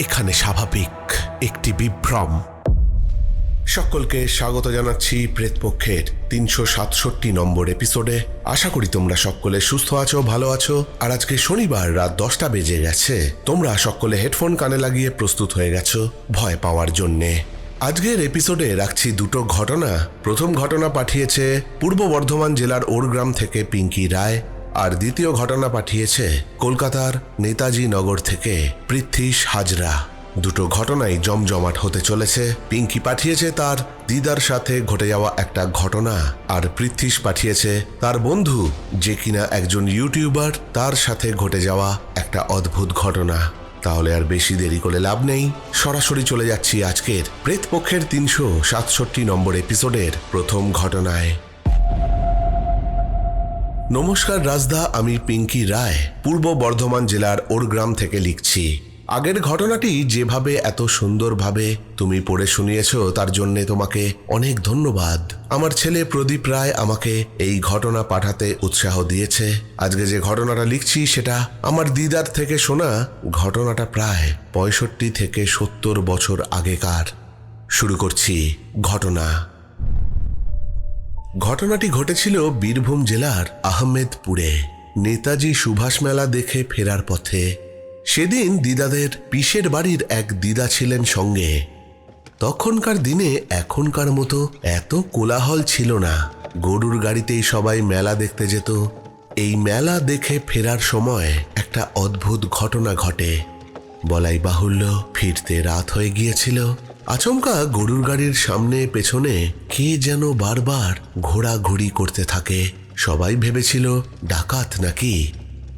এখানে স্বাভাবিক একটি বিভ্রম। সকলকে স্বাগত জানাচ্ছি প্রেতপক্ষের তিনশো সাতষট্টি নম্বর এপিসোডে। আশা করি তোমরা সকলে সুস্থ আছো, ভালো আছো। আর আজকে শনিবার রাত দশটা বেজে গেছে। তোমরা সকলে হেডফোন কানে লাগিয়ে প্রস্তুত হয়ে গেছো ভয় পাওয়ার জন্যে। আজকের এপিসোডে রাখছি দুটো ঘটনা। প্রথম ঘটনা পাঠিয়েছে পূর্ব বর্ধমান জেলার ওরগ্রাম থেকে পিঙ্কি রায়। আর দ্বিতীয় ঘটনা পাঠিয়েছে কলকাতার নেতাজি নগর থেকে পৃথ্বীশ হাজরা। দুটো ঘটনাই জমজমাট হতে চলেছে। পিঙ্কি পাঠিয়েছে তার দিদার সাথে ঘটে যাওয়া একটা ঘটনা আর পৃথ্বীশ পাঠিয়েছে তার বন্ধু যে কিনা একজন ইউটিউবার তার সাথে ঘটে যাওয়া একটা অদ্ভুত ঘটনা। তাহলে আর বেশি দেরি করে লাভ নেই। সরাসরি চলে যাচ্ছি আজকের প্রেতপক্ষের তিনশো সাতষট্টি নম্বর এপিসোডের প্রথম ঘটনায়। নমস্কার রাজদা, আমি পিঙ্কি রায়, পূর্ব বর্ধমান জেলার ওরগ্রাম থেকে লিখছি। আগের ঘটনাটি যেভাবে এত সুন্দরভাবে তুমি পড়ে শুনিয়েছ, তার জন্য তোমাকে অনেক ধন্যবাদ। আমার ছেলে প্রদীপ রায় আমাকে এই ঘটনা পাঠাতে উৎসাহ দিয়েছে। আজকে যে ঘটনাটা লিখছি, সেটা আমার দিদার থেকে শোনা। ঘটনাটা প্রায় পঁয়ষট্টি থেকে সত্তর বছর আগেকার। শুরু করছি ঘটনা। ঘটনাটি ঘটেছিল বীরভূম জেলার আহমেদপুরে। নেতাজি সুভাষ মেলা দেখে ফেরার পথে। সেদিন দিদাদের পিসের বাড়ির এক দিদা ছিলেন সঙ্গে। তখনকার দিনে এখনকার মতো এত কোলাহল ছিল না। গরুর গাড়িতেই সবাই মেলা দেখতে যেত। এই মেলা দেখে ফেরার সময় একটা অদ্ভুত ঘটনা ঘটে। বলাই বাহুল্য, ফিরতে রাত হয়ে গিয়েছিল। আচমকা গরুর গাড়ির সামনে পেছনে কে যেন বারবার ঘোরাঘুরি করতে থাকে। সবাই ভেবেছিল, ডাকাত নাকি?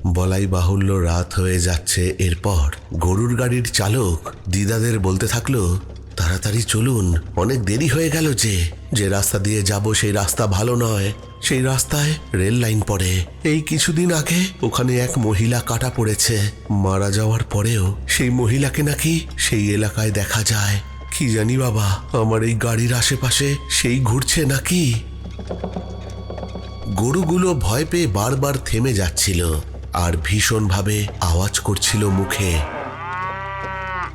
বলাই বাহুল্য রাত হয়ে যাচ্ছে, এরপর গরুর গাড়ির চালক দিদাদের বলতে থাকল, তাড়াতাড়ি চলুন, অনেক দেরি হয়ে গেল যে। যে রাস্তা দিয়ে যাব সেই রাস্তা ভালো নয়। সেই রাস্তায় রেল লাইন পড়ে। এই কিছুদিন আগে ওখানে এক মহিলা কাটা পড়েছে। মারা যাওয়ার পরেও সেই মহিলাকে নাকি সেই এলাকায় দেখা যায়। কি জানি বাবা, আমার এই গাড়ির আশেপাশে সেই ঘুরছে নাকি? গরুগুলো ভয় পেয়ে বারবার থেমে যাচ্ছিল আর ভীষণভাবে আওয়াজ করছিল মুখে।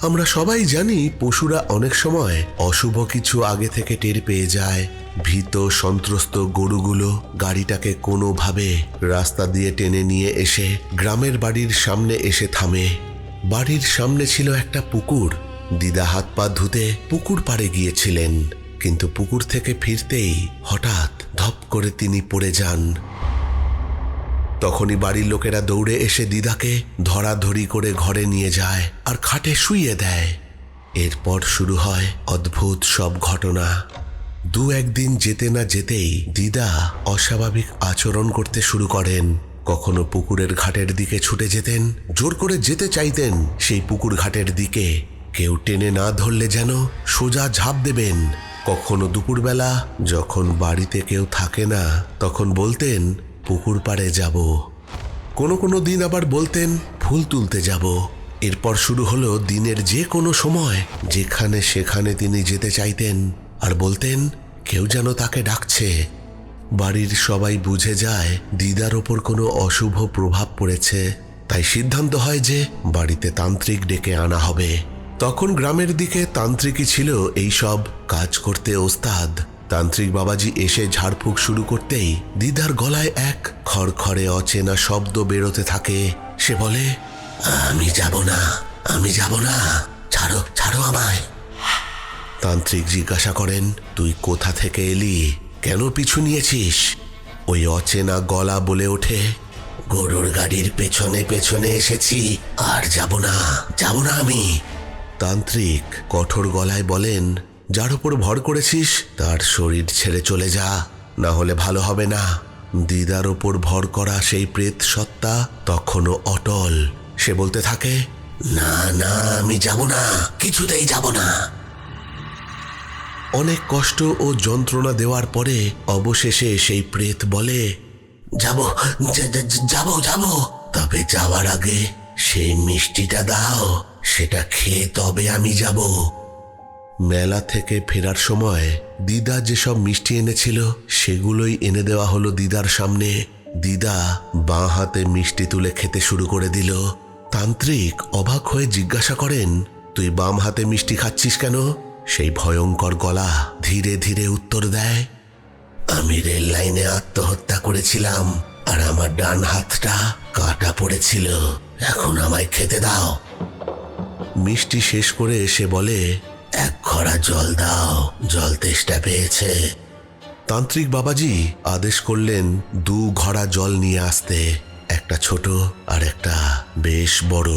আমরা সবাই জানি পশুরা অনেক সময় অশুভ কিছু আগে থেকে টের পেয়ে যায়। ভীত, সন্ত্রস্ত গরুগুলো গাড়িটাকে কোনোভাবে রাস্তা দিয়ে টেনে নিয়ে এসে গ্রামের বাড়ির সামনে এসে থামে। বাড়ির সামনে ছিল একটা পুকুর দিদা হাত পা ধুতে পুকুর পাড়ে গিয়েছিলেন, কিন্তু পুকুর থেকে ফিরতেই হঠাৎ ধপ করে তিনি পড়ে যান। তখনই বাড়ির লোকেরা দৌড়ে এসে দিদাকে ধরাধরি করে ঘরে নিয়ে যায় আর খাটে শুইয়ে দেয়। এরপর শুরু হয় অদ্ভুত সব ঘটনা। দু একদিন যেতে না যেতেই দিদা অস্বাভাবিক আচরণ করতে শুরু করেন। কখনো পুকুরের ঘাটের দিকে ছুটে যেতেন, জোর করে যেতে চাইতেন সেই পুকুর ঘাটের দিকে। কেউ টেনে না ধরলে যেন সোজা ঝাঁপ দেবেন। কখনো দুপুরবেলা, যখন বাড়িতে কেউ থাকে না, তখন বলতেন, পুকুর পাড়ে যাব। কোনো কোনো দিন আবার বলতেন, ফুল তুলতে যাব। এরপর শুরু হলো দিনের যে কোনো সময়, যেখানে সেখানে তিনি যেতে চাইতেন আর বলতেন, কেউ যেন তাকে ডাকছে। বাড়ির সবাই বুঝে যায়, দিদার ওপর কোনো অশুভ প্রভাব পড়েছে। তাই সিদ্ধান্ত হয় যে, বাড়িতে তান্ত্রিক ডেকে আনা হবে। তখন গ্রামের দিকে তান্ত্রিকই ছিল এই সব কাজ করতে ওস্তাদ। তান্ত্রিক বাবাজি এসে ঝাড়ফুঁক শুরু করতেই দিদার গলায় এক খড়খড়ে অচেনা শব্দ বেরোতে থাকে। সে বলে, আমি যাব না, আমি যাব না। ছাড়ো ছাড়ো আমায়। তান্ত্রিক জিজ্ঞাসা করেন, তুই কোথা থেকে এলি? কেন পিছু নিয়েছিস? ওই অচেনা গলা বলে ওঠে, গরুর গাড়ির পেছনে পেছনে এসেছি, আর যাব না যাব না আমি। তান্ত্রিক কঠোর গলায় বলেন, যার উপর ভর করেছিস, তার শরীর ছেড়ে চলে যা। না হলে ভালো হবে না। দিদার ওপর ভর করা সেই প্রেত সত্তা তখনও অটল। সে বলতে থাকে, না না, আমি যাব না। কিছুতেই যাব না। অনেক কষ্ট ও যন্ত্রণা দেওয়ার পরে অবশেষে সেই প্রেত বলে, যাব যাব যাব। তবে যাওয়ার আগে সেই মিষ্টিটা দাও, সেটা খেয়ে তবে আমি যাব। মেলা থেকে ফেরার সময় দিদা যেসব মিষ্টি এনেছিল, সেগুলোই এনে দেওয়া হলো দিদার সামনে। দিদা বাঁ হাতে মিষ্টি তুলে খেতে শুরু করে দিল। তান্ত্রিক অবাক হয়ে জিজ্ঞাসা করেন, তুই বাম হাতে মিষ্টি খাচ্ছিস কেন? সেই ভয়ঙ্কর গলা ধীরে ধীরে উত্তর দেয়, আমি রেল লাইনে আত্মহত্যা করেছিলাম, আর আমার ডান হাতটা কাটা পড়েছিল। এখন আমায় খেতে দাও। মিষ্টি শেষ করে এসে বলে, এক খরা জল দাও, জল তেষ্টা পেয়েছে। তান্ত্রিক বাবাজি আদেশ করলেন, দু ঘড়া জল নিয়ে আসতে, একটা ছোট আর একটা বেশ বড়।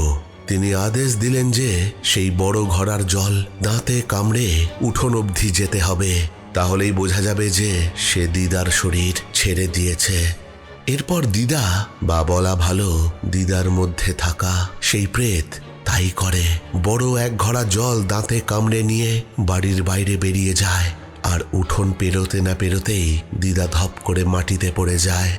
তিনি আদেশ দিলেন যে, সেই বড় ঘড়ার জল দাঁতে কামড়ে উঠোন অবধি যেতে হবে। তাহলেই বোঝা যাবে যে, সে দিদার শরীর ছেড়ে দিয়েছে। এরপর দিদা, বা বলা ভালো, দিদার মধ্যে থাকা সেই প্রেত তাই করে। বড় এক ঘড়া জল দাঁতে কামড়ে নিয়ে বাড়ির বাইরে বেরিয়ে যায়। আর উঠোন পেরোতে না পেরোতেই দিদা ধপ করে মাটিতে পড়ে যায়।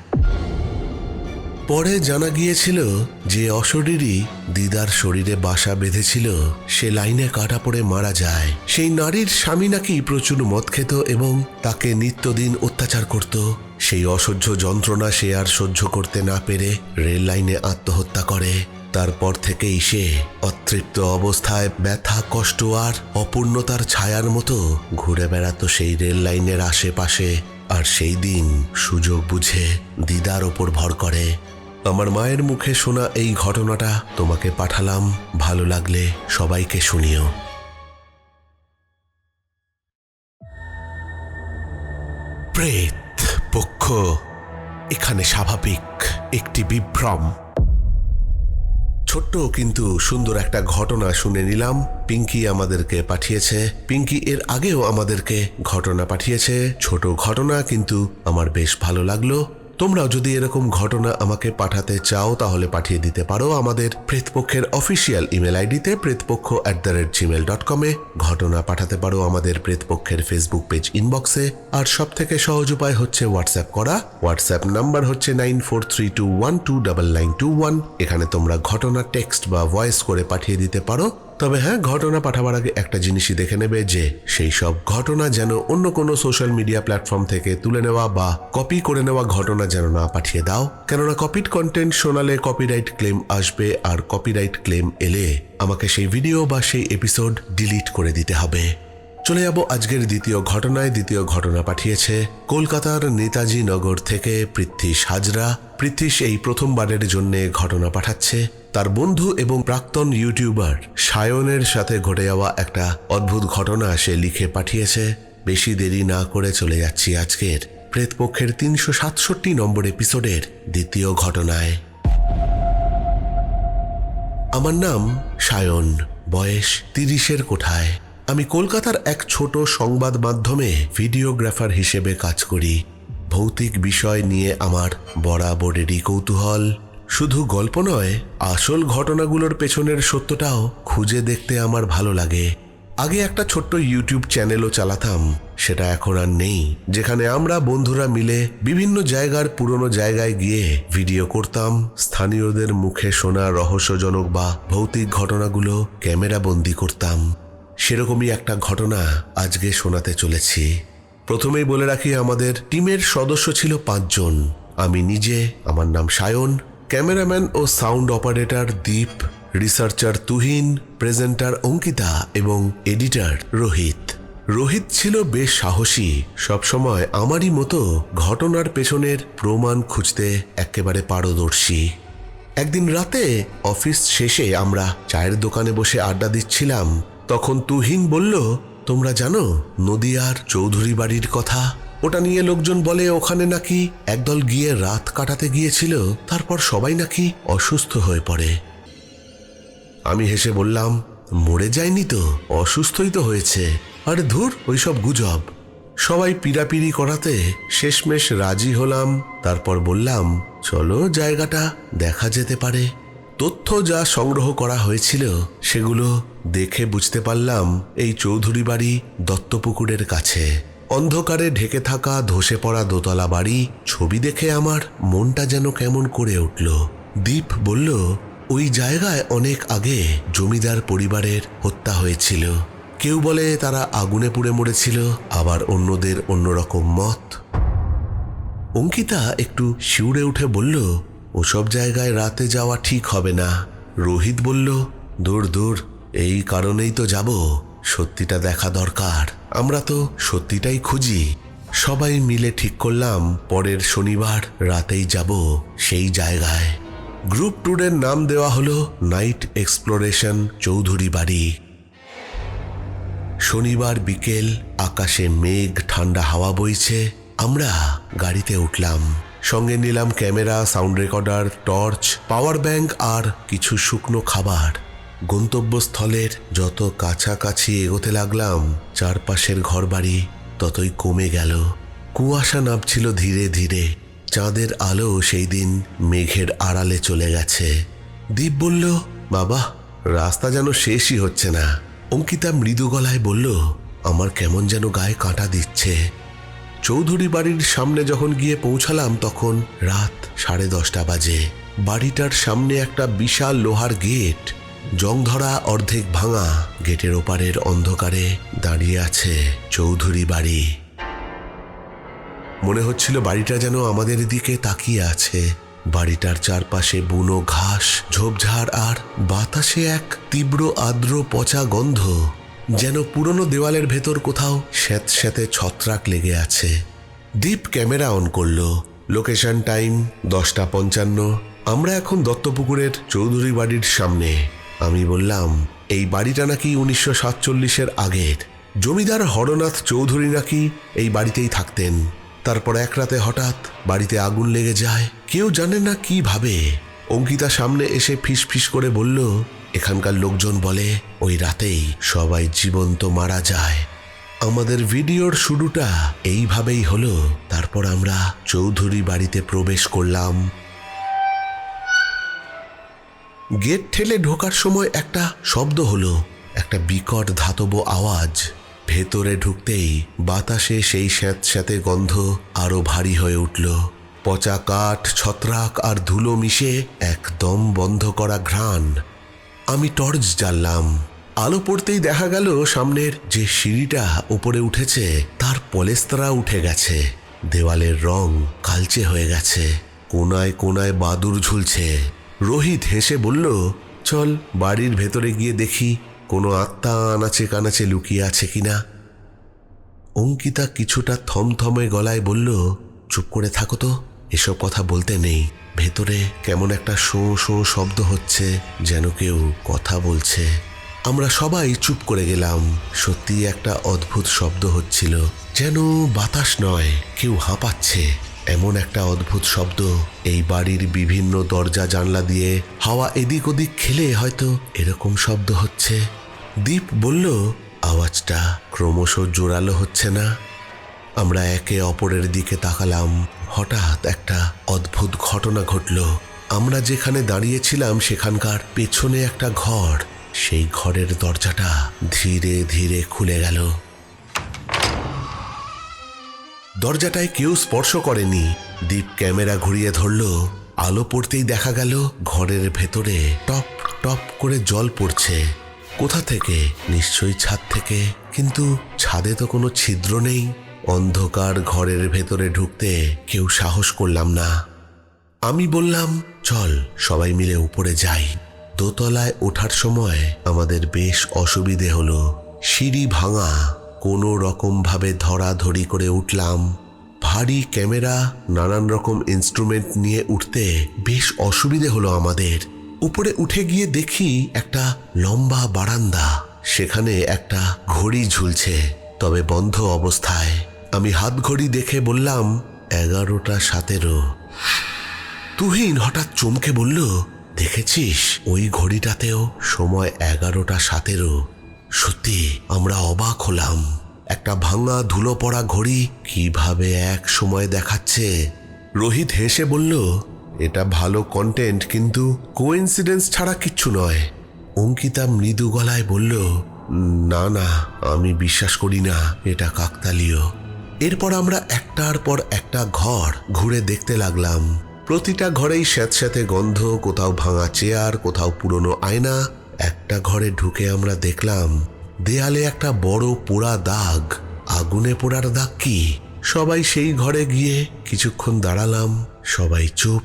পরে জানা গিয়েছিল যে অশরীরই দিদার শরীরে বাসা বেঁধেছিল, সে লাইনে কাটা পড়ে মারা যায়। সেই নারীর স্বামী নাকি প্রচুর মদ খেত এবং তাকে নিত্যদিন অত্যাচার করত। সেই অসহ্য যন্ত্রণা সে আর সহ্য করতে না পেরে রেল লাইনে আত্মহত্যা করে। তারপর থেকেই সে অতৃপ্ত অবস্থায় ব্যথা, কষ্ট আর অপূর্ণতার ছায়ার মতো ঘুরে বেড়াতো সেই রেল লাইনের আশেপাশে। আর সেই দিন সুযোগ বুঝে দিদার ওপর ভর করে। আমার মায়ের মুখে শোনা এই ঘটনাটা তোমাকে পাঠালাম। ভালো লাগলে সবাইকে শুনিও। প্রেত পক্ষ, এখানে স্বাভাবিক একটি বিভ্রম। ছোট্ট কিন্তু সুন্দর একটা ঘটনা শুনে নিলাম। পিঙ্কি আমাদেরকে পাঠিয়েছে। পিঙ্কি এর আগেও আমাদেরকে ঘটনা পাঠিয়েছে। ছোট ঘটনা কিন্তু আমার বেশ ভালো লাগল। তোমরাও যদি এরকম ঘটনা আমাকে পাঠাতে চাও, তাহলে পাঠিয়ে দিতে পারো আমাদের প্রেতপক্ষের অফিসিয়াল ইমেল আইডিতে Pretpaksha at the rate Gmail dot কমে ঘটনা পাঠাতে পারো আমাদের প্রেতপক্ষের ফেসবুক পেজ ইনবক্সে আর সব থেকে সহজ উপায় হচ্ছে হোয়াটসঅ্যাপ করা। হোয়াটসঅ্যাপ নাম্বার হচ্ছে nine four three two one two double nine two one এখানে তোমরা ঘটনা টেক্সট বা ভয়েস করে পাঠিয়ে দিতে পারো। তবে হ্যাঁ ঘটনা পাঠাবার আগে একটা জিনিসই দেখে নেবে যে সেই সব ঘটনা যেন অন্য কোনো সোশ্যাল মিডিয়া প্ল্যাটফর্ম থেকে তুলে নেওয়া বা কপি করে নেওয়া ঘটনা যেন না পাঠিয়ে দাও। কেননা কপিড কন্টেন্ট শোনালে কপিরাইট ক্লেম আসবে আর কপিরাইট ক্লেম এলে আমাকে সেই ভিডিও বা সেই এপিসোড ডিলিট করে দিতে হবে। চলে যাব আজকের দ্বিতীয় ঘটনায়। দ্বিতীয় ঘটনা পাঠিয়েছে কলকাতার নেতাজি নগর থেকে পৃথ্বীশ হাজরা। পৃথ্বীশ এই প্রথমবারের জন্য ঘটনা পাঠাচ্ছে। তার বন্ধু এবং প্রাক্তন ইউটিউবার সায়নের সাথে ঘটে যাওয়া একটা অদ্ভুত ঘটনা সে লিখে পাঠিয়েছে। বেশি দেরি না করে চলে যাচ্ছি আজকের প্রেতপক্ষের তিনশো সাতষট্টি নম্বর এপিসোডের দ্বিতীয় ঘটনায়। আমার নাম সায়ন, বয়স তিরিশের কোঠায়। আমি কলকাতার এক ছোট সংবাদ মাধ্যমে ভিডিওগ্রাফার হিসেবে কাজ করি। ভৌতিক বিষয় নিয়ে আমার বরাবরেরই কৌতূহল। শুধু গল্প নয়, আসল ঘটনাগুলোর পেছনের সত্যটাও খুঁজে দেখতে আমার ভালো লাগে। আগে একটা ছোট্ট ইউটিউব চ্যানেলও চালাতাম, সেটা এখন আর নেই, যেখানে আমরা বন্ধুরা মিলে বিভিন্ন জায়গার পুরনো জায়গায় গিয়ে ভিডিও করতাম, স্থানীয়দের মুখে শোনা রহস্যজনক বা ভৌতিক ঘটনাগুলো ক্যামেরা বন্দি করতাম। সেরকমই একটা ঘটনা আজকে শোনাতে চলেছি। প্রথমেই বলে রাখি, আমাদের টিমের সদস্য ছিল পাঁচজন। আমি নিজে, আমার নাম সায়ন ক্যামেরাম্যান ও sound operator Deep, researcher Tuhin, presenter Ankita এবং এডিটার রোহিত। রোহিত ছিল বেশ সাহসী। সবসময় আমারই মতো ঘটনার পেছনের প্রমাণ খুঁজতে একেবারে পারদর্শী। একদিন রাতে অফিস শেষে আমরা চায়ের দোকানে বসে আড্ডা দিচ্ছিলাম। তখন তুহিন বলল, তোমরা জানো নদিয়ার চৌধুরী বাড়ির কথা? ওটা নিয়ে লোকজন বলে, ওখানে নাকি একদল গিয়ে রাত কাটাতে গিয়েছিল, তারপর সবাই নাকি অসুস্থ হয়ে পড়ে। আমি হেসে বললাম, মরে যায়নি তো, অসুস্থই তো হয়েছে। আরে ধুর, ওইসব গুজব। সবাই পিড়াপিড়ি করাতে শেষমেশ রাজি হলাম, তারপর বললাম, চলো জায়গাটা দেখা যেতে পারে। তথ্য যা সংগ্রহ করা হয়েছিল, সেগুলো দেখে বুঝতে পারলাম এই চৌধুরী বাড়ি দত্তপুকুরের কাছে। অন্ধকারে ঢেকে থাকা ধসে পড়া দোতলা বাড়ি, ছবি দেখে আমার মনটা যেন কেমন করে উঠল। দীপ বলল, ওই জায়গায় অনেক আগে জমিদার পরিবারের হত্যা হয়েছিল। কেউ বলে তারা আগুনে পুড়ে মরেছিল, আবার অন্যদের অন্যরকম মত। অঙ্কিতা একটু শিউরে উঠে বলল, ওসব জায়গায় রাতে যাওয়া ঠিক হবে না। রোহিত বলল, দূর দূর, এই কারণেই তো যাব। সত্যিটা দেখা দরকার। আমরা তো সত্যিটাই খুঁজি। সবাই মিলে ঠিক করলাম, পরের শনিবার রাতেই যাব সেই জায়গায়। গ্রুপ ট্যুরের নাম দেওয়া হলো নাইট এক্সপ্লোরেশন চৌধুরী বাড়ি। শনিবার বিকেল, আকাশে মেঘ, ঠান্ডা হাওয়া বইছে। আমরা গাড়িতে উঠলাম। সঙ্গে নিলাম camera, sound recorder, torch, power bank আর কিছু শুকনো খাবার। গন্তব্যস্থলের যত কাছাকাছি এগোতে লাগলাম, চারপাশের ঘরবাড়ি ততই কমে গেল। কুয়াশা নামছিল ধীরে ধীরে। চাঁদের আলো সেই দিন মেঘের আড়ালে চলে গেছে। দীপ বলল, বাবা, রাস্তা যেন শেষই হচ্ছে না। অঙ্কিতা মৃদু গলায় বলল, আমার কেমন যেন গায়ে কাঁটা দিচ্ছে। চৌধুরী বাড়ির সামনে যখন গিয়ে পৌঁছালাম, তখন রাত সাড়ে দশটা বাজে। বাড়িটার সামনে একটা বিশাল লোহার গেট। জংধরা অর্ধেক ভাঙা গেটের ওপারের অন্ধকারে দাঁড়িয়ে আছে চৌধুরী বাড়ি। মনে হচ্ছিল বাড়িটা যেন আমাদের দিকে তাকিয়ে আছে। বাড়িটার চারপাশে বুনো ঘাস, ঝোপঝাড় আর বাতাসে এক তীব্র আর্দ্র পচা গন্ধ, যেন পুরনো দেওয়ালের ভেতর কোথাও স্যাঁত স্যাঁতে ছত্রাক লেগে আছে। দীপ ক্যামেরা অন করল। লোকেশন টাইম দশটা পঞ্চান্ন। আমরা এখন দত্তপুকুরের চৌধুরী বাড়ির সামনে। আমি বললাম, এই বাড়িটা নাকি উনিশশো সাতচল্লিশের আগের। জমিদার হরনাথ চৌধুরী নাকি এই বাড়িতেই থাকতেন। তারপর এক রাতে হঠাৎ বাড়িতে আগুন লেগে যায়। কেউ জানে না কীভাবে অঙ্কিতা সামনে এসে ফিস ফিস করে বলল, এখানকার লোকজন বলে, ওই রাতেই সবাই জীবন্ত মারা যায়। আমাদের ভিডিওর শুরুটা এইভাবেই হলো। তারপর আমরা চৌধুরী বাড়িতে প্রবেশ করলাম। গেট ঠেলে ঢোকার সময় একটা শব্দ হলো, একটা বিকট ধাতব আওয়াজ। ভেতরে ঢুকতেই বাতাসে সেই স্যাঁতস্যাঁতে গন্ধ আরও ভারী হয়ে উঠল। পচা কাঠ, ছত্রাক আর ধুলো মিশে একদম বন্ধ করা ঘ্রাণ। আমি টর্চ জ্বাললাম। আলো পড়তেই দেখা গেল সামনের যে সিঁড়িটা উপরে উঠেছে, তার পলেস্তরা উঠে গেছে। দেওয়ালের রং কালচে হয়ে গেছে। কোনায় কোনায় বাদুর ঝুলছে। রোহিত হেসে বলল, চল বাড়ির ভেতরে গিয়ে দেখি কোনো আত্মা আনাচে কানাচে লুকিয়ে আছে কিনা অঙ্কিতা কিছুটা থমথমে গলায় বলল, চুপ করে থাকো তো, এসব কথা বলতে নেই। ভেতরে কেমন একটা শো শো শব্দ হচ্ছে, যেন কেউ কথা বলছে। আমরা সবাই চুপ করে গেলাম। সত্যি একটা অদ্ভুত শব্দ হচ্ছিল, যেন বাতাস নয়, কেউ হাঁপাচ্ছে। এমন একটা অদ্ভুত শব্দ। এই বাড়ির বিভিন্ন দরজা, জানলা দিয়ে হাওয়া এদিক ওদিক খেলে হয়তো এরকম শব্দ হচ্ছে। দীপ বলল, আওয়াজটা ক্রমশ জোরালো হচ্ছে না। আমরা একে অপরের দিকে তাকালাম। হঠাৎ একটা অদ্ভুত ঘটনা ঘটল। আমরা যেখানে দাঁড়িয়েছিলাম সেখানকার পেছনে একটা ঘর। সেই ঘরের দরজাটা ধীরে ধীরে খুলে গেল। দরজাটায় কেউ স্পর্শ করেনি। দীপ ক্যামেরা ঘুরিয়ে ধরল। আলো পড়তেই দেখা গেল ঘরের ভেতরে টপ টপ করে জল পড়ছে। কোথা থেকে? নিশ্চয়ই ছাদ থেকে। কিন্তু ছাদে তো কোনো ছিদ্র নেই। অন্ধকার ঘরের ভেতরে ঢুকতে কেউ সাহস করলাম না। আমি বললাম, চল, সবাই মিলে উপরে যাই। দোতলায় ওঠার সময় আমাদের বেশ অসুবিধে হলো। সিঁড়ি ভাঙা। কোনো রকমভাবে ধরাধরি করে উঠলাম। ভারী ক্যামেরা, নানান রকম ইনস্ট্রুমেন্ট নিয়ে উঠতে বেশ অসুবিধে হলো আমাদের। উপরে উঠে গিয়ে দেখি একটা লম্বা বারান্দা, সেখানে একটা ঘড়ি ঝুলছে, তবে বন্ধ অবস্থায়। আমি হাত ঘড়ি দেখে বললাম, এগারোটা সতেরো। তুহিন হঠাৎ চমকে বলল, দেখেছিস, ওই ঘড়িটাতেও সময় এগারোটা সতেরো। সত্যি, আমরা অবাক হলাম। একটা ভাঙা ধুলো পড়া ঘড়ি কীভাবে এক সময় দেখাচ্ছে? রোহিত হেসে বলল, এটা ভালো কন্টেন্ট কিন্তু কোইন্সিডেন্স ছাড়া কিচ্ছু নয়। অঙ্কিতা মৃদু গলায় বলল, না না, আমি বিশ্বাস করি না, এটা কাকতালীয়। এরপর আমরা একটার পর একটা ঘর ঘুরে দেখতে লাগলাম। প্রতিটা ঘরেই স্যাঁতস্যাঁতে গন্ধ, কোথাও ভাঙা চেয়ার, কোথাও পুরনো আয়না একটা ঘরে ঢুকে আমরা দেখলাম দেয়ালে একটা বড় পোড়া দাগ। আগুনে পোড়ার দাগ কি? সবাই সেই ঘরে গিয়ে কিছুক্ষণ দাঁড়ালাম সবাই চুপ।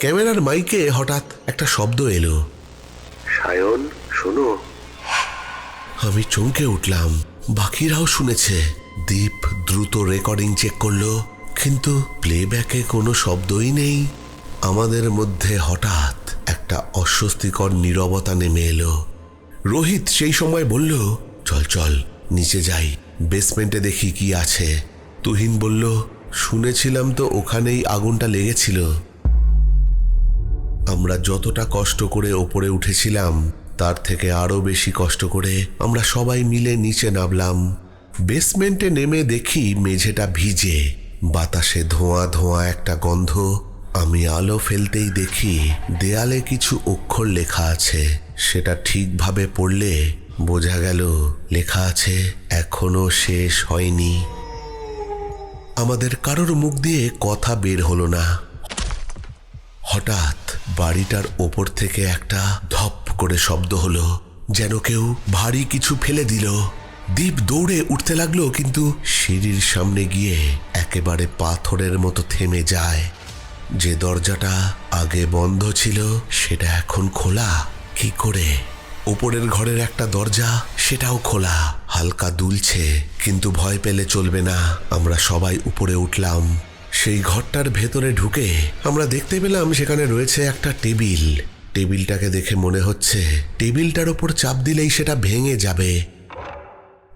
ক্যামেরার মাইকে হঠাৎ একটা শব্দ এলো। সায়ন শোনো। আমি চমকে উঠলাম। বাকিরাও শুনেছে। দীপ দ্রুত রেকর্ডিং চেক করল কিন্তু প্লেব্যাকে কোনো শব্দই নেই। আমাদের মধ্যে হঠাৎ একটা অস্বস্তিকর নীরবতা নেমে এলো। রোহিত সেই সময় বলল, চল চল, নিচে যাই বেসমেন্টে দেখি কি আছে। তুহিন বলল, শুনেছিলাম তো ওখানেই আগুনটা লেগেছিল। আমরা যতটা কষ্ট করে ওপরে উঠেছিলাম, তার থেকে আরও বেশি কষ্ট করে আমরা সবাই মিলে নিচে নামলাম। বেসমেন্টে নেমে দেখি মেঝেটা ভিজে, বাতাসে ধোঁয়া ধোঁয়া একটা গন্ধ আমি আলো ফেলতেই দেখি দেয়ালে কিছু অক্ষর লেখা আছে। সেটা ঠিকভাবে পড়লে বোঝা গেল লেখা আছে, এখনও শেষ হয়নি। আমাদের কারোর মুখ দিয়ে কথা বের হলো না। হঠাৎ বাড়িটার ওপর থেকে একটা ধপ করে শব্দ হলো, যেন কেউ ভারী কিছু ফেলে দিল। দ্বীপ দৌড়ে উঠতে লাগল, কিন্তু সিঁড়ির সামনে গিয়ে একেবারে পাথরের মতো থেমে যায়। যে দরজাটা আগে বন্ধ ছিল, সেটা এখন খোলা। কি করে? উপরের ঘরের একটা দরজা, সেটাও খোলা। হালকা দুলছে, কিন্তু ভয় পেলে চলবে না। আমরা সবাই উপরে উঠলাম। সেই ঘরটার ভেতরে ঢুকে আমরা দেখতে পেলাম সেখানে রয়েছে একটা টেবিল। টেবিলটাকে দেখে মনে হচ্ছে, টেবিলটার ওপর চাপ দিলেই সেটা ভেঙে যাবে।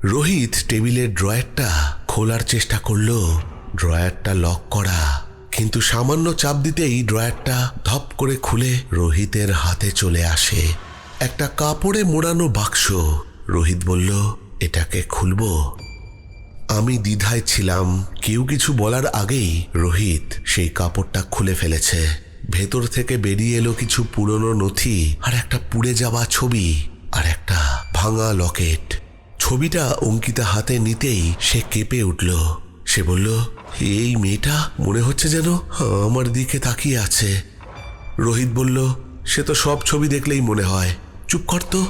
রোহিত টেবিলের ড্রয়ারটা খোলার চেষ্টা করল। ড্রয়ারটা লক করা। কিন্তু সামান্য চাপ দিতেই ড্রয়ারটা ধপ করে খুলে রোহিতের হাতে চলে আসে। একটা কাপড়ে মোড়ানো বাক্স। রোহিত বলল, এটাকে খুলবো? আমি দ্বিধায় ছিলাম। কেউ কিছু বলার আগেই রোহিত সেই কাপড়টা খুলে ফেলেছে। ভেতর থেকে বেরিয়ে এলো কিছু পুরনো নথি আর একটা পুড়ে যাওয়া ছবি আর একটা ভাঙা লকেট। ছবিটা অঙ্কিতা হাতে নিতেই সে কেঁপে উঠল। সে বলল, এই মেয়েটা মনে হচ্ছে যেন আমার দিকে তাকিয়ে আছে। রোহিত বলল, সে তো সব ছবি দেখলেই মনে হয়। চুপ কর তো।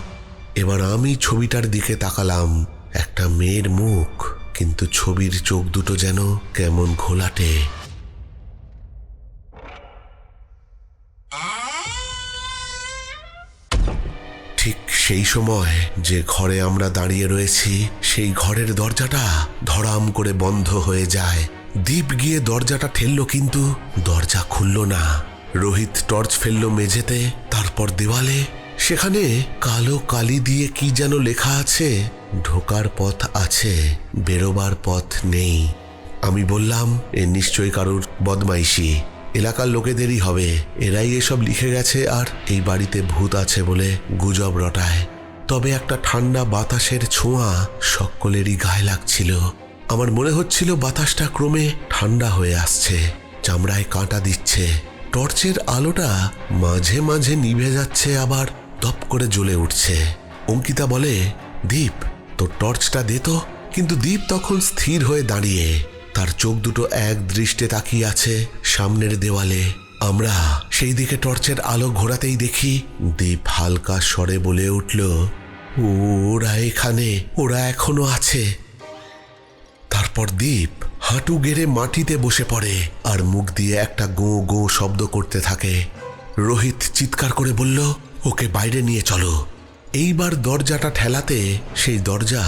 এবার আমি ছবিটার দিকে তাকালাম। একটা মেয়ের মুখ, কিন্তু ছবির চোখ দুটো যেন কেমন ঘোলাটে। সেই সময় যে ঘরে আমরা দাঁড়িয়ে রয়েছি, সেই ঘরের দরজাটা ধরাম করে বন্ধ হয়ে যায়। দ্বীপ গিয়ে দরজাটা ঠেললো কিন্তু দরজা খুলল না। রোহিত টর্চ ফেলল মেঝেতে, তারপর দেওয়ালে। সেখানে কালো কালি দিয়ে কি যেন লেখা আছে, ঢোকার পথ আছে, বেরোবার পথ নেই। আমি বললাম, এ নিশ্চয়ই কারুর বদমাইশি। এলাকার লোকেদেরই হবে। এরাই এসব লিখে গেছে আর এই বাড়িতে ভূত আছে বলে গুজব রটায়। তবে একটা ঠান্ডা বাতাসের ছোঁয়া সকলেরই গায়ে লাগছিল। আমার মনে হচ্ছিল বাতাসটা ক্রমে ঠান্ডা হয়ে আসছে। চামড়ায় কাঁটা দিচ্ছে। টর্চের আলোটা মাঝে মাঝে নিভে যাচ্ছে, আবার দপ করে জ্বলে উঠছে। অঙ্কিতা বলে, দীপ, তোর টর্চটা দে তো। কিন্তু দীপ তখন স্থির হয়ে দাঁড়িয়ে। তার চোখ দুটো এক দৃষ্টে তাকিয়ে আছে সামনের দেওয়ালে। আমরা সেই দিকে টর্চের আলো ঘোরাতেই দেখি দীপ হালকা স্বরে বলে উঠল, ওরা এখানে, ওরা এখনও আছে। তারপর দীপ হাঁটু গেড়ে মাটিতে বসে পড়ে আর মুখ দিয়ে একটা গো গো শব্দ করতে থাকে। রোহিত চিৎকার করে বলল, ওকে বাইরে নিয়ে চলো। এইবার দরজাটা ঠেলাতে সেই দরজা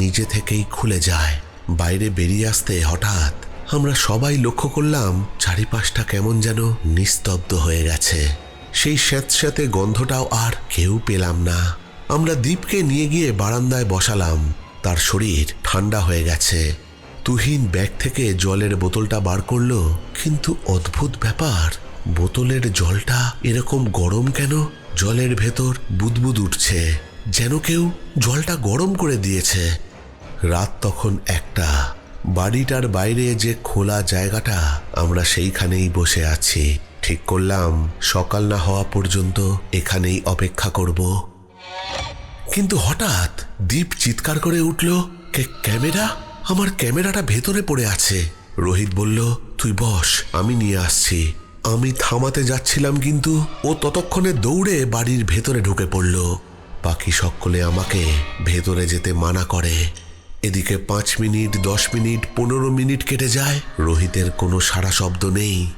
নিজে থেকেই খুলে যায়। বাইরে বেরিয়ে আসতে হঠাৎ আমরা সবাই লক্ষ্য করলাম চারিপাশটা কেমন যেন নিস্তব্ধ হয়ে গেছে। সেই স্যাঁতস্যাঁতে গন্ধটাও আর কেউ পেলাম না। আমরা দীপকে নিয়ে গিয়ে বারান্দায় বসালাম। তার শরীর ঠান্ডা হয়ে গেছে। তুহিন ব্যাগ থেকে জলের বোতলটা বার করল, কিন্তু অদ্ভুত ব্যাপার, বোতলের জলটা এরকম গরম কেন? জলের ভেতর বুদবুদ উঠছে, যেন কেউ জলটা গরম করে দিয়েছে। রাত তখন একটা। বাড়িটার বাইরে যে খোলা জায়গাটা, আমরা সেইখানেই বসে আছি। ঠিক করলাম, সকাল না হওয়া পর্যন্ত এখানেই অপেক্ষা করব। কিন্তু হঠাৎ দীপ চিৎকার করে উঠল, কে, ক্যামেরা? আমার ক্যামেরাটা ভেতরে পড়ে আছে। রোহিত বলল, তুই বস, আমি নিয়ে আসছি। আমি থামাতে যাচ্ছিলাম, কিন্তু ও ততক্ষণে দৌড়ে বাড়ির ভেতরে ঢুকে পড়ল। পাখি সকলে আমাকে ভেতরে যেতে মানা করে। এদিকে পাঁচ মিনিট, দশ মিনিট, পনেরো মিনিট কেটে যায়। রোহিতের কোনো সারা শব্দ নেই।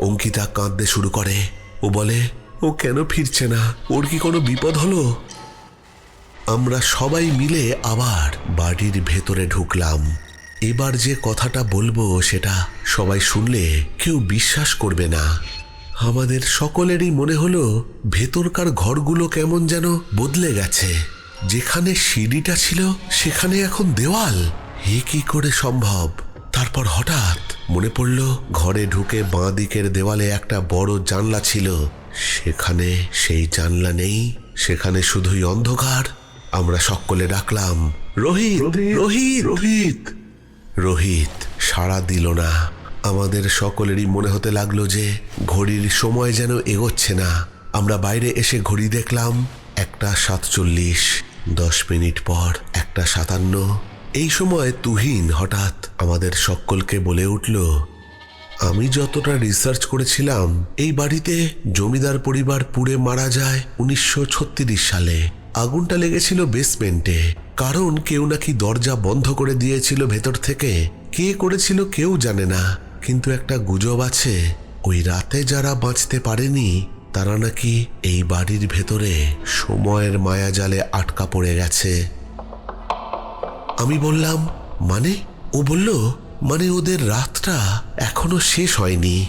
অঙ্কিতা কাঁদতে শুরু করে। ও বলে, ও কেন ফিরছে না? ওর কি কোনো বিপদ হলো? আমরা সবাই মিলে আবার বাড়ির ভেতরে ঢুকলাম। এবার যে কথাটা বলব সেটা সবাই শুনলে কেউ বিশ্বাস করবে না। আমাদের সকলেরই মনে হলো, ভেতরকার ঘরগুলো কেমন যেন বদলে গেছে। যেখানে সিঁড়িটা ছিল সেখানে এখন দেওয়াল। এ কি করে সম্ভব? তারপর হঠাৎ মনে পড়ল ঘরে ঢুকে বাঁ দিকের দেওয়ালে একটা বড় জানলা ছিল। সেখানে সেই জানলা নেই সেখানে শুধুই অন্ধকার। আমরা সকলে ডাকলাম রোহিত রোহিত রোহিত! রোহিত! সাড়া দিল না। আমাদের সকলেরই মনে হতে লাগল যে ঘড়ির সময় যেন এগোচ্ছে না। আমরা বাইরে এসে ঘড়ি দেখলাম একটা সাতচল্লিশ, দশ মিনিট পর একটা সাতান্ন। এই সময় তুহিন হঠাৎ আমাদের সকলকে বলে উঠল, আমি যতটা রিসার্চ করেছিলাম, এই বাড়িতে জমিদার পরিবার পুড়ে মারা যায় উনিশশো ছত্রিশ সালে। আগুনটা লেগেছিল বেসমেন্টে কারণ কেউ নাকি দরজা বন্ধ করে দিয়েছিল ভেতর থেকে। কে করেছিল কেউ জানে না। কিন্তু একটা গুজব আছে, ওই রাতে যারা বাঁচতে পারেনি তারা নাকি এই বাড়ির ভেতরে সময়ের মায়াজালে আটকা পড়ে গেছে। আমি বললাম মানে? ও বলল মানে ওদের রাতটা এখনও শেষ হয়নি।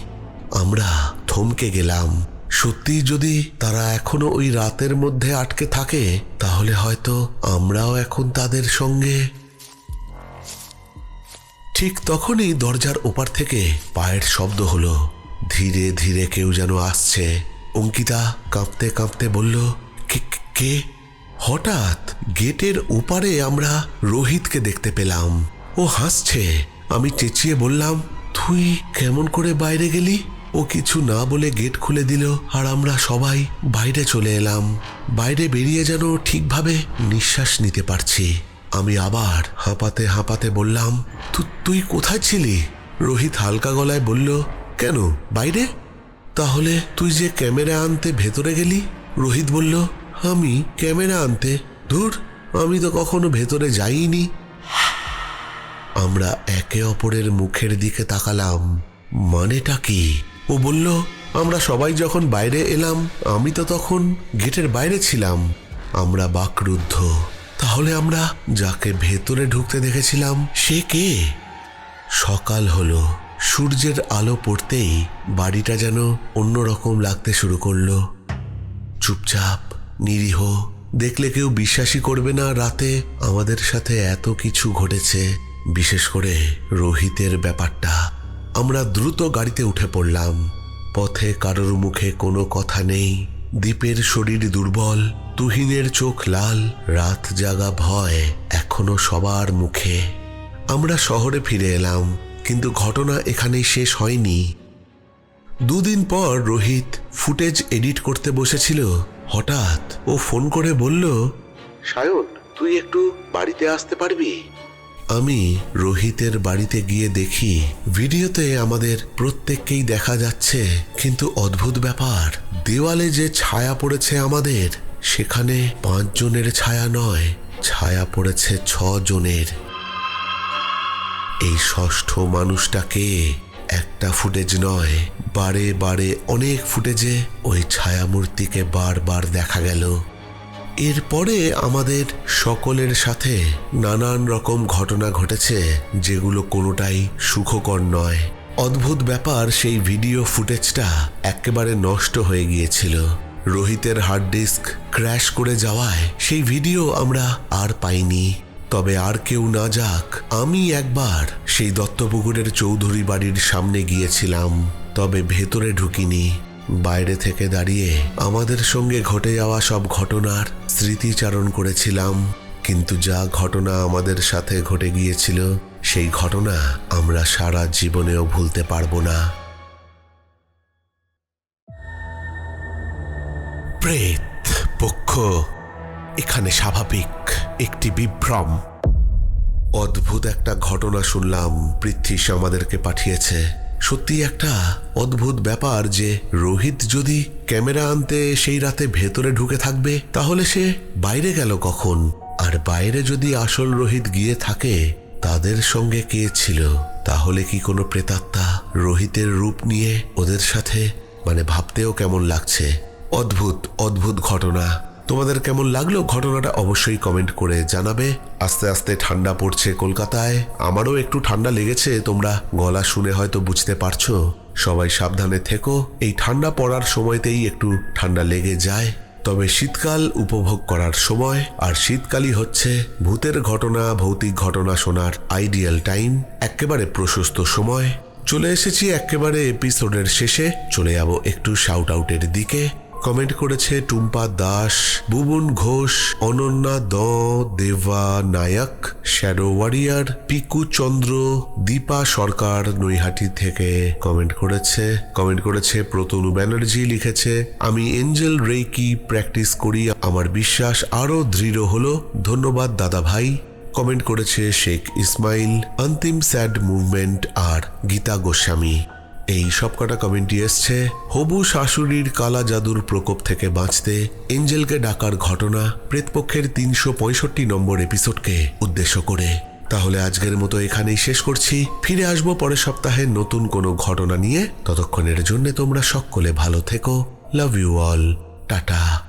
আমরা থমকে গেলাম। সত্যি যদি তারা এখনও ওই রাতের মধ্যে আটকে থাকে, তাহলে হয়তো আমরাও এখন তাদের সঙ্গে ঠিক তখনই দরজার ওপার থেকে পায়ের শব্দ হলো। ধীরে ধীরে কেউ যেন আসছে। অঙ্কিতা কাঁপতে কাঁপতে বলল, "কে হঠাৎ গেটের ওপারে আমরা রোহিতকে দেখতে পেলাম। ও হাসছে। আমি চেঁচিয়ে বললাম, তুই কেমন করে বাইরে গেলি? ও কিছু না বলে গেট খুলে দিল আর আমরা সবাই বাইরে চলে এলাম। বাইরে বেরিয়ে যেন ঠিকভাবে নিঃশ্বাস নিতে পারছি। আমি আবার হাঁপাতে হাঁপাতে বললাম তুই কোথায় ছিলি? রোহিত হালকা গলায় বলল, কেন, বাইরে? তাহলে তুই যে ক্যামেরা আনতে ভেতরে গেলি? রোহিত বলল, আমি ক্যামেরা আনতে? ধুর, আমি তো কখনো ভেতরে যাইনি। আমরা একে অপরের মুখের দিকে তাকালাম। মানেটা কি? ও বলল, আমরা সবাই যখন বাইরে এলাম, আমি তো তখন গেটের বাইরে ছিলাম। আমরা বাকরুদ্ধ। তাহলে আমরা যাকে ভেতরে ঢুকতে দেখেছিলাম, সে কে? সকাল হলো। সূর্যের আলো পড়তেই বাড়িটা যেন অন্যরকম লাগতে শুরু করল। চুপচাপ, নিরীহ, দেখলে কেউ বিশ্বাসই করবে না রাতে আমাদের সাথে এত কিছু ঘটেছে। বিশেষ করে রোহিতের ব্যাপারটা। আমরা দ্রুত গাড়িতে উঠে পড়লাম। পথে কারোর মুখে কোনো কথা নেই। দ্বীপের শরীর দুর্বল, তুহিনের চোখ লাল, রাত জাগা ভয় এখনও সবার মুখে। আমরা শহরে ফিরে এলাম। কিন্তু ঘটনা এখানেই শেষ হয়নি। দুদিন পর রোহিত ফুটেজ এডিট করতে বসেছিল। হঠাৎ ও ফোন করে বলল সায়ন তুই একটু বাড়িতে আসতে পারবি? আমি রোহিতের বাড়িতে গিয়ে দেখি ভিডিওতে আমাদের প্রত্যেককেই দেখা যাচ্ছে। কিন্তু অদ্ভুত ব্যাপার দেওয়ালে যে ছায়া পড়েছে আমাদের সেখানে পাঁচ জনের ছায়া নয় ছায়া পড়েছে ছ জনের এই ষষ্ঠ মানুষটাকে একটা ফুটেজ নয়, বারে বারে অনেক ফুটেজে ওই ছায়ামূর্তিকে বারবার দেখা গেল। এরপরে আমাদের সকলের সাথে নানান রকম ঘটনা ঘটেছে যেগুলো কোনোটাই সুখকর নয়। অদ্ভুত ব্যাপার, সেই ভিডিও ফুটেজটা একেবারে নষ্ট হয়ে গিয়েছিল। রোহিতের হার্ড ডিস্ক ক্র্যাশ করে যাওয়ায় সেই ভিডিও আমরা আর পাইনি। তবে আর কেউ না যাক, আমি একবার সেই দত্তপুকুরের চৌধুরী বাড়ির সামনে গিয়েছিলাম, তবে ভেতরে ঢুকিনি। বাইরে থেকে দাঁড়িয়ে আমাদের সঙ্গে ঘটে যাওয়া সব ঘটনার স্মৃতিচারণ করেছিলাম, কিন্তু যা ঘটনা আমাদের সাথে ঘটে গিয়েছিল, সেই ঘটনা আমরা সারা জীবনেও ভুলতে পারব না। প্রেত, পক্ষ এখানে স্বাভাবিক একটি বিভ্রম। অদ্ভুত একটা ঘটনা শুনলাম পৃথ্বীশ আমাদেরকে পাঠিয়েছে। সত্যি একটা অদ্ভুত ব্যাপার যে রোহিত যদি ক্যামেরা আনতে সেই রাতে ভেতরে ঢুকে থাকবে, তাহলে সে বাইরে গেল কখন? আর বাইরে যদি আসল রোহিত গিয়ে থাকে, তাদের সঙ্গে কে ছিল? তাহলে কি কোনো প্রেতাত্মা রোহিতের রূপ নিয়ে ওদের সাথে? মানে ভাবতেও কেমন লাগছে। অদ্ভুত অদ্ভুত ঘটনা। তোমাদের কেমন লাগল ঘটনাটা অবশ্যই কমেন্ট করে জানাবে। আস্তে আস্তে ঠান্ডা পড়ছে কলকাতায়। আমারও একটু ঠান্ডা লেগেছে, তোমরা গলা শুনে হয়তো বুঝতে পারছ। সবাই সাবধানে থেকো। এই ঠান্ডা পড়ার সময়তেই একটু ঠান্ডা লেগে যায়। তবে শীতকাল উপভোগ করার সময়, আর শীতকালই হচ্ছে ভূতের ঘটনা, ভৌতিক ঘটনা শোনার আইডিয়াল টাইম, একেবারে প্রশস্ত সময়। চলে এসেছি একেবারে এপিসোডের শেষে, চলে যাব একটু শাউট আউটের দিকে। কমেন্ট করেছে Tumpa Das, Bubun Ghosh, Ananya D, Deba Nayak, shadow warrior, Piku Chandra, Dipa Sarkar Naihati থেকে কমেন্ট করেছে। কমেন্ট করেছে, প্রতনু ব্যানার্জি লিখেছে, আমি এঞ্জেল রেকি প্র্যাকটিস করি, আমার বিশ্বাস আরও দৃঢ় হলো, ধন্যবাদ দাদা ভাই। কমেন্ট করেছে শেখ ইসমাইল, অন্তিম স্যাড মুভমেন্ট আর গীতা গোস্বামী। এই সব কটা কমেন্টই এসছে হবু শাশুড়ির কালা জাদুর প্রকোপ থেকে বাঁচতে, এঞ্জেলকে ডাকার ঘটনা প্রেতপক্ষের তিনশো পঁয়ষট্টি নম্বর এপিসোডকে উদ্দেশ্য করে। তাহলে আজকের মতো এখানেই শেষ করছি। ফিরে আসব পরের সপ্তাহে নতুন কোনো ঘটনা নিয়ে। ততক্ষণের জন্য তোমরা সকলে ভালো থেকো। Love you all tata.